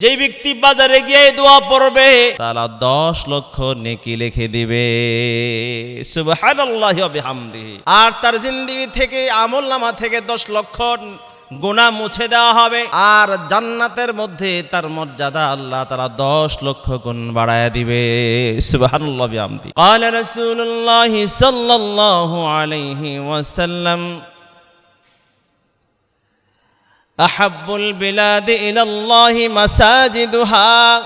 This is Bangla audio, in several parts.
যেই ব্যক্তি বাজারে গিয়ে এই দোয়া পড়বে তারা দশ লক্ষ নেকি লিখে দিবে সুবহানাল্লাহি ওয়া বিহামদিহি আর তার জিন্দিগি থেকে আমল নামা থেকে দশ লক্ষ গুণা মুছে দেওয়া হবে আর জান্নাতের মধ্যে তার মর্যাদা আল্লাহ তারা দশ লক্ষ গুণ বাড়ায় দিবে সুবহানাল্লাহ বিহামদি قال رسول الله صلى الله عليه وسلم أحب البلاد إلى الله مساجدها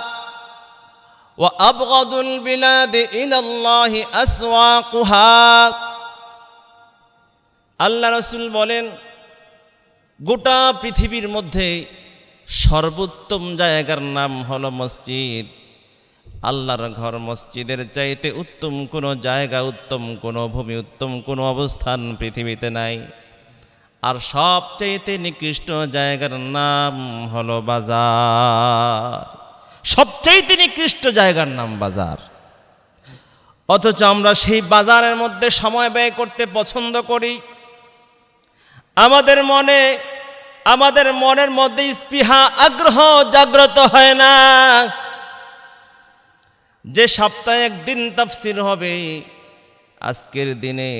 وأبغض البلاد إلى الله أسواقها আল্লাহ রসুল বলেন গোটা পৃথিবীর মধ্যে সর্বোত্তম জায়গার নাম হলো মসজিদ আল্লাহর ঘর মসজিদের চাইতে উত্তম কোনো জায়গা উত্তম কোনো ভূমি উত্তম কোনো অবস্থান পৃথিবীতে নাই আর সবচাইতে নিকৃষ্ট জায়গার নাম হলো বাজার। সবচাইতে নিকৃষ্ট জায়গার নাম বাজার। অথচ আমরা সেই বাজারের মধ্যে সময় ব্যয় করতে পছন্দ করি। আমাদের মনে, আমাদের মনের মধ্যে স্পৃহা আগ্রহ জাগ্রত হয় না। যে সপ্তাহে একদিন তাফসির হবে, আজকের দিনে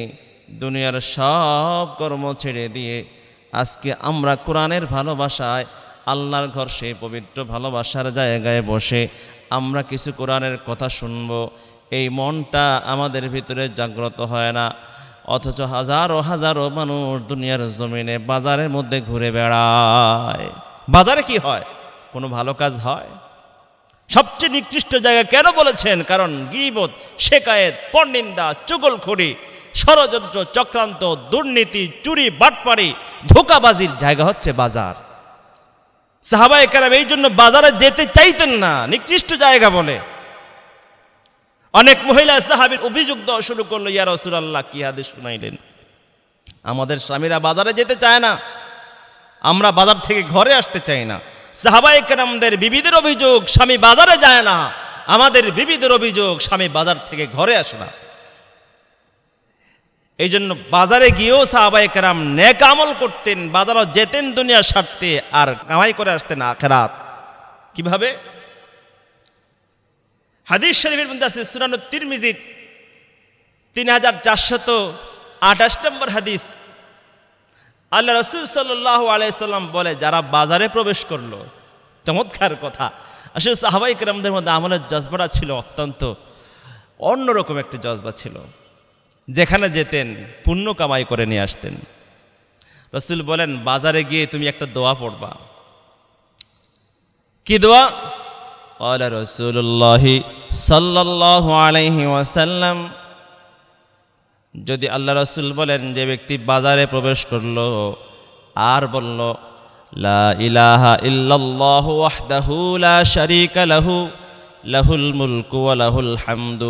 দুনিয়ার সব কর্ম ছেড়ে দিয়ে আজকে আমরা কোরআনের ভালোবাসায় আল্লাহর ঘর সেই পবিত্র ভালোবাসার জায়গায় বসে আমরা কিছু কোরআনের কথা শুনব। এই মনটা আমাদের ভিতরে জাগ্রত হয় না। অথচ হাজারো হাজারো মানুষ দুনিয়ার জমিনে বাজারের মধ্যে ঘুরে বেড়ায়। বাজারে কি হয়? কোনো ভালো কাজ হয়? সবচেয়ে নিকৃষ্ট জায়গা কেন বলেছেন? কারণ গিবত, শেকায়েত, পরনিন্দা, চুগলখড়ি ষড়যন্ত্র, চক্রান্ত, দুর্নীতি, চুরি, বাটপাড়ি, ধোকাবাজির জায়গা হচ্ছে বাজার। সাহাবাই কেরাম এই জন্য বাজারে যেতে চাইতেন না, নিকৃষ্ট জায়গা বলে। অনেক মহিলা সাহাবির অভিযোগ দেওয়া শুরু করল, ইয়া রসুলাল্লাহ, কি হাদিস শুনাইলেন? আমাদের স্বামীরা বাজারে যেতে চায় না। আমরা বাজার থেকে ঘরে আসতে চাই না। সাহাবাই কেরামদের বিবিদের অভিযোগ, স্বামী বাজারে যায় না। আমাদের বিবিদের অভিযোগ, স্বামী বাজার থেকে ঘরে আসে না। এই জন্য বাজারে গিয়েও সাহাবাই কেরাম নেক আমল করতেন, বাজারও যেতেন দুনিয়ার স্বার্থে আর কামাই করে আসতেন আখেরাত। কীভাবে? হাদিস শরীফের মধ্যে আছে সুরানো তিরমিজির তিন হাজার চারশত আঠাশ নম্বর হাদিস। আল্লাহ রসুল সাল্লাহ আলাইসাল্লাম বলে, যারা বাজারে প্রবেশ করল, চমৎকার কথা। আসলে সাহাবাই কেরামদের মধ্যে আমলের জজবাটা ছিল অত্যন্ত অন্যরকম একটি জজবা ছিল। যেখানে যেতেন পুণ্য কামাই করে নিয়ে আসতেন রসুল বলেন বাজারে গিয়ে তুমি একটা দোয়া পড়বা কি দোয়া قال رسول الله صلى الله عليه وسلم যদি আল্লাহ রসুল বলেন যে ব্যক্তি বাজারে প্রবেশ করলো আর বলল লা ইলাহা ইল্লাল্লাহু ওয়াহদাহু লা শারীকা লাহু লাহুল মুলকু ওয়া লাহুল হামদু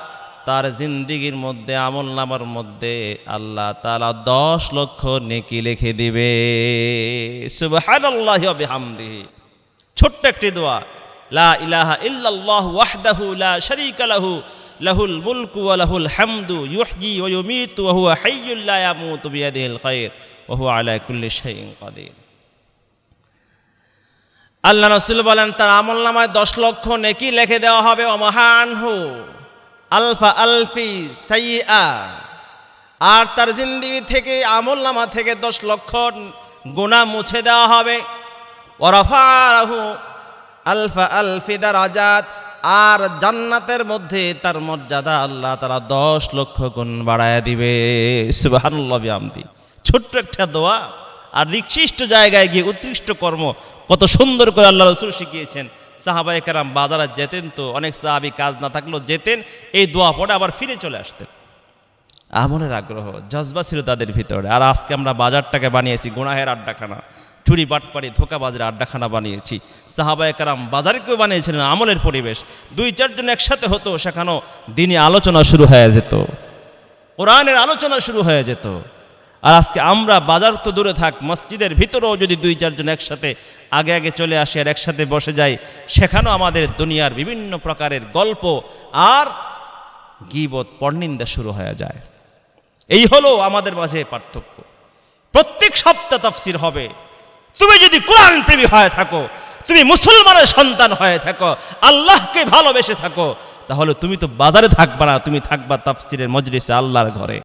তার জিন্দিগির মধ্যে, আমল নামার মধ্যে আল্লাহ তালা দশ লক্ষ নেকি লিখে দিবে। বিহামদিহি। ছোট্ট একটি দোয়া। লা ইলাহা ইল্লাল্লাহু ওয়াহদাহু লা শারীকা লাহু, লাহুল মুলকু লাহুল হামদু, ইউহয়ি ওয়া ইউমীতু ওয়া হুয়া হাইয়্যুল লা ইয়ামুতু বিয়াদিহিল খায়র ওয়া হুয়া আলা কুল্লি শাইইন কাদির। আল্লাহ রসুল বলেন, তার আমল নামায় দশ লক্ষ নেকি লিখে দেওয়া হবে অমহানহু আলফা আলফি সাইয়া। আর তার জিন্দিগি থেকে, আমল নামা থেকে দশ লক্ষ গুণা মুছে দেওয়া হবে। ওরফাহু আলফা আলফি দারাজাত। আর জান্নাতের মধ্যে তার মর্যাদা আল্লাহ তারা দশ লক্ষ গুণ বাড়ায় দিবে। সুবাহান্লাহ আমদি ছোট্ট একটা দোয়া। আর নিকৃষ্ট জায়গায় গিয়ে উৎকৃষ্ট কর্ম কত সুন্দর করে আল্লাহ রসুল শিখিয়েছেন। সাহাবাই কারাম বাজারে যেতেন তো, অনেক সাহাবি কাজ না থাকলেও যেতেন, এই দোয়া পড়ে আবার ফিরে চলে আসতেন। আমনের আগ্রহ, জজবা ছিল তাদের ভিতরে। আর আজকে আমরা বাজারটাকে বানিয়েছি, গুনাহের আড্ডাখানা। চুরি বাটপাড়ি, ধোকাবাজের আড্ডাখানা বানিয়েছি। সাহাবায় কারাম বাজারকেও বানিয়েছিলেন আমলের পরিবেশ। দুই, চারজন একসাথে হতো, সেখানেও দিনে আলোচনা শুরু হয়ে যেত। কোরআনের আলোচনা শুরু হয়ে যেত। আর আজকে আমরা বাজার তো দূরে থাক, মসজিদের ভিতরেও যদি দুই চারজন একসাথে আগে আগে চলে আসি আর একসাথে বসে যাই সেখানেও আমাদের দুনিয়ার বিভিন্ন প্রকারের গল্প আর গিবত, পর্নিন্দা শুরু হয়ে যায়। এই হলো আমাদের মাঝে পার্থক্য। প্রত্যেক সপ্তাহ তফসির হবে। তুমি যদি কোরআন প্রেমী হয়ে থাকো, তুমি মুসলমানের সন্তান হয়ে থাকো, আল্লাহকে ভালোবেসে থাকো, তাহলে তুমি তো বাজারে থাকবা না, তুমি থাকবা তাফসিরের মজলিসে, আল্লাহর ঘরে।